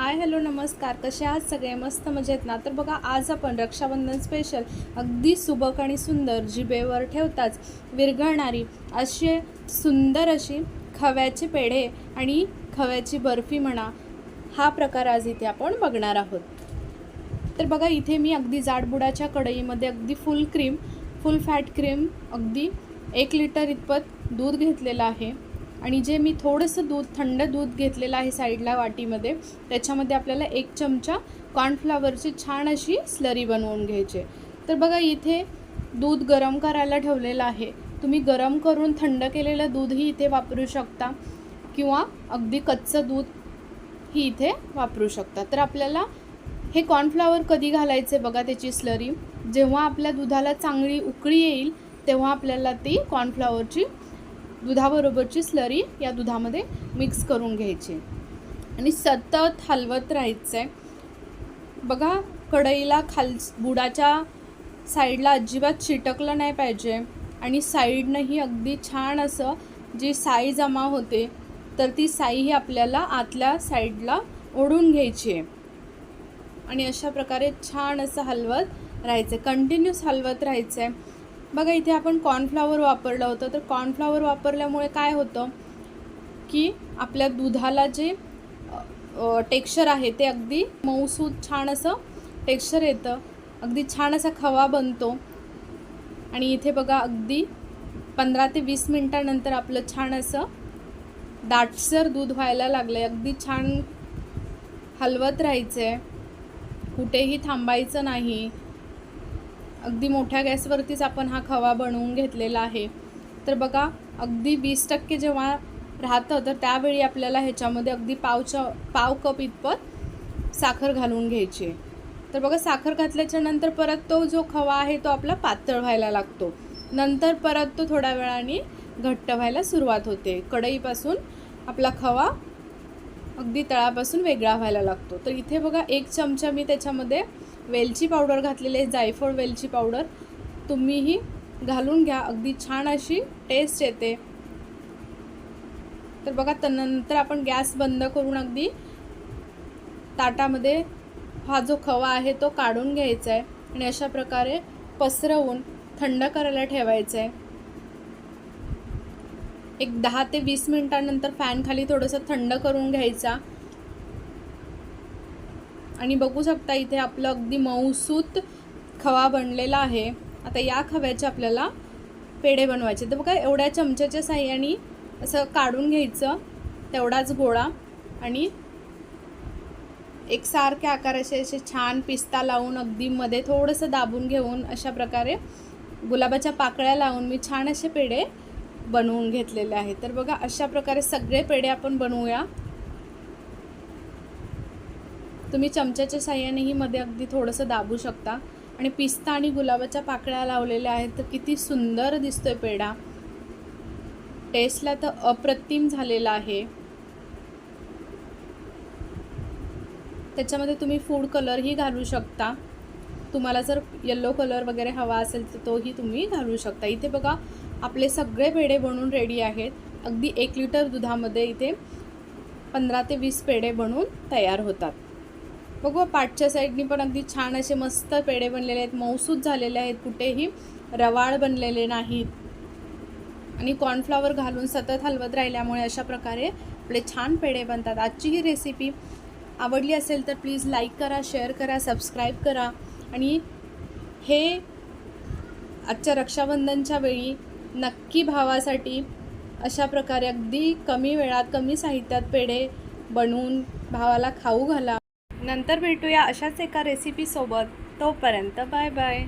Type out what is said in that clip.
Hi hello नमस्कार. कसे आहात सगळे? मस्त मजेत ना? तर बघा आज आपण रक्षाबंधन स्पेशल अगदी सुबक आणि सुंदर जिबेवर ठेवताच विरघळणारी असे सुंदर अशी खव्याचे पेढे आणि खव्याची बर्फी म्हणा हा प्रकार आज इथे आपण बघणार आहोत. तर बघा इथे मी अगदी जाडबुडाच्या कढईमध्ये अगदी full cream full fat cream अगदी एक लिटर इतपत दूध घेतलेलं आहे. आणि जे मी थोडंसं दूध थंड दूध घेतलेलं आहे साईडला वाटीमध्ये त्याच्यामध्ये आपल्याला एक चमचा कॉर्नफ्लावरची छान अशी स्लरी बनवून घ्यायची. तर बघा इथे दूध गरम करायला ठेवलेलं आहे. तुम्ही गरम करून थंड केलेलं दूधही इथे वापरू शकता किंवा अगदी कच्चं दूध ही इथे वापरू शकता. तर आपल्याला हे कॉर्नफ्लावर कधी घालायचे बघा त्याची स्लरी जेव्हा आपल्या दुधाला चांगली उकळी येईल तेव्हा आपल्याला ती कॉर्नफ्लावरची दुधाबरोबरची स्लरी या दुधामध्ये मिक्स करून घ्यायची. आणि सतत हलवत राहायचं आहे बघा कढईला खाल बुडाच्या साईडला अजिबात चिटकलं नाही पाहिजे. आणि साईडनंही अगदी छान असं जी साई जमा होते तर ती साई ही आपल्याला आतल्या साईडला ओढून घ्यायची आहे. आणि अशा प्रकारे छान असं हलवत राहायचं आहे कंटिन्यूस हलवत राहायचं आहे बघा इथे आपण कॉर्नफ्लावर वापरलं होतं. तर कॉर्नफ्लावर वापरल्यामुळे काय होतं की आपल्या दुधाला जे टेक्स्चर आहे ते अगदी मऊसूद छान असं टेक्स्चर येतं. अगदी छान असा खवा बनतो. आणि इथे बघा अगदी पंधरा ते वीस मिनटानंतर आपलं छान असं दाटसर दूध व्हायला लागलं आहे अगदी छान हलवत राहायचं आहे कुठेही थांबायचं नाही. अगदी मोठ्या गॅसवरतीच आपण हा खवा बनवून घेतलेला आहे. तर बघा अगदी वीस टक्के जेव्हा राहतं तर त्यावेळी आपल्याला ह्याच्यामध्ये अगदी पावच्या पाव कप इतपत साखर घालून घ्यायची आहे. तर बघा साखर घातल्याच्या नंतर परत तो जो खवा आहे तो आपला पातळ व्हायला लागतो. नंतर परत तो थोड्या वेळाने घट्ट व्हायला सुरुवात होते. कढईपासून आपला खवा अगदी तळापासून वेगळा व्हायला लागतो. तर इथे बघा एक चमचा मी त्याच्यामध्ये वेलची पावडर घातलेली आहे जायफळ वेलची पावडर. तुम्हीही घालून घ्या अगदी छान अशी टेस्ट येते. तर बघा त्यानंतर आपण गॅस बंद करून अगदी ताटामध्ये हा जो खवा आहे तो काढून घ्यायचा आहे आणि अशा प्रकारे पसरवून थंड करायला ठेवायचं आहे. एक दहा ते वीस मिनटानंतर फॅन खाली थोडंसं थंड करून घ्यायचा. आणि बघू शकता इथे आपलं अगदी मऊसूत खवा बनलेला आहे. आता या खव्याचे आपल्याला पेढे बनवायचे तर बघा एवढ्या चमच्याच्या साह्याने असं काढून घ्यायचं. तेवढाच गोळा आणि एकसारख्या आकाराचे असे छान पिस्ता लावून अगदी मध्ये थोडंसं दाबून घेऊन अशा प्रकारे गुलाबाच्या पाकळ्या लावून मी छान असे पेढे बनवून घेतलेले आहेत. तर बघा अशा प्रकारे सगळे पेढे आपण बनवूया. तुम्ही चमच्याच्या साह्यानेही मध्ये अगदी थोडंसं दाबू शकता. आणि पिस्ता आणि गुलाबाच्या पाकळ्या लावलेल्या आहेत तर किती सुंदर दिसतोय पेढा. टेस्टला तर अप्रतिम झालेला आहे. त्याच्यामध्ये तुम्ही फूड कलरही घालू शकता. तुम्हाला जर येल्लो कलर वगैरे हवा असेल तर तोही तुम्ही घालू शकता. इथे बघा आपले सगळे पेढे बनून रेडी आहेत. अगदी एक लिटर दुधामध्ये इथे पंधरा ते वीस पेढे बनून तयार होतात. बघू पाठच्या साईडनी पण अगदी छान असे मस्त पेढे बनलेले आहेत. मौसूद झालेले आहेत कुठेही रवाळ बनलेले नाहीत. आणि कॉर्नफ्लॉवर घालून सतत हलवत राहिल्यामुळे अशा प्रकारे आपले छान पेढे बनतात. आजची ही रेसिपी आवडली असेल तर प्लीज लाईक करा शेअर करा सबस्क्राईब करा. आणि हे आजच्या रक्षाबंधनच्या वेळी नक्की भावासाठी अशा प्रकारे अगदी कमी वेळात कमी साहित्यात पेढे बनवून भावाला खाऊ घाला. नंतर भेटूया अशाच एका रेसिपीसोबत तोपर्यंत बाय बाय.